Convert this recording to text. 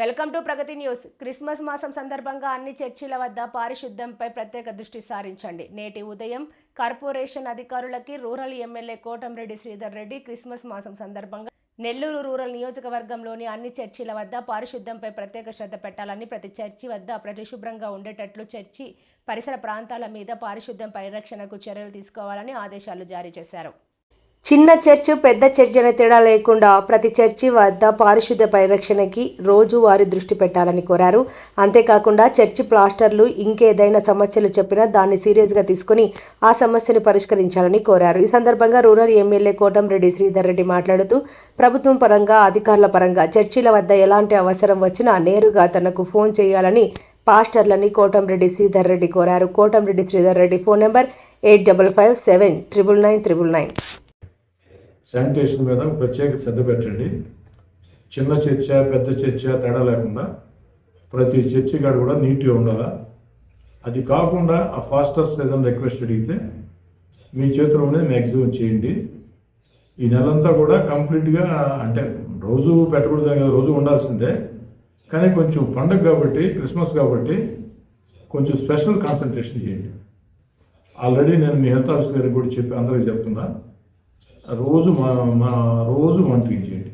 Welcome to Pragathi news. Christmas మాసం సందర్భంగా అన్ని చర్చిల వద్ద పారిశుద్ధ్యంపై ప్రత్యేక దృష్టి సారించండి. నేటి ఉదయం కార్పొరేషన్ అధికారులకి rural MLA Kotamreddy Sridhar Reddy Christmas మాసం సందర్భంగా నెల్లూరు రూరల్ నియోజకవర్గంలోని అన్ని చర్చిల వద్ద పారిశుద్ధ్యంపై ప్రత్యేక శ్రద్ధ పెట్టాలని ప్రతి చర్చి వద్ద పరిశుభ్రంగా ఉండేటట్లు చర్చి పరిసర ప్రాంతాల మీద పారిశుద్ధ్యం పరిరక్షణకు చర్యలు తీసుకోవాలని ఆదేశాలు జారీ చేశారు. చిన్న చర్చ్ పెద్ద చర్చ్ అనే తేడా లేకుండా ప్రతి చర్చి వద్ద పారిశుద్ధ్య పరిరక్షణకి రోజు వారి దృష్టి పెట్టాలని కోరారు. అంతేకాకుండా చర్చి ప్లాస్టర్లు ఇంకేదైనా సమస్యలు చెప్పినా దాన్ని సీరియస్గా తీసుకుని ఆ సమస్యను పరిష్కరించాలని కోరారు. ఈ సందర్భంగా రూరల్ ఎమ్మెల్యే కోటంరెడ్డి శ్రీధర్ రెడ్డి మాట్లాడుతూ ప్రభుత్వం పరంగా అధికారుల పరంగా చర్చిల వద్ద ఎలాంటి అవసరం వచ్చినా నేరుగా తనకు ఫోన్ చేయాలని పాస్టర్లని కోటంరెడ్డి శ్రీధర్ రెడ్డి కోరారు. Kotamreddy Sridhar Reddy phone number eight double five seven triple nine triple nine. Sanitation మీద ప్రత్యేక శ్రద్ధ పెట్టండి. చిన్న చర్చ పెద్ద చర్చ తేడా లేకుండా ప్రతి చర్చి కాడ కూడా నీట్గా ఉండాలా? అది కాకుండా ఆ ఫాస్టర్స్ ఏదైనా రిక్వెస్ట్ అడిగితే మీ చేతిలో ఉండేది మ్యాక్సిమం చేయండి. ఈ నెలంతా కూడా కంప్లీట్గా అంటే రోజు పెట్టకూడదు కదా రోజు ఉండాల్సిందే. కానీ కొంచెం పండగ కాబట్టి క్రిస్మస్ కాబట్టి కొంచెం స్పెషల్ కాన్సన్ట్రేషన్ చేయండి. ఆల్రెడీ నేను మీ హెల్త్ ఆఫీస్ గారికి కూడా చెప్పి అందరికీ చెప్తున్నా. రోజు మా మా రోజు మానిటరింగ్ చేయండి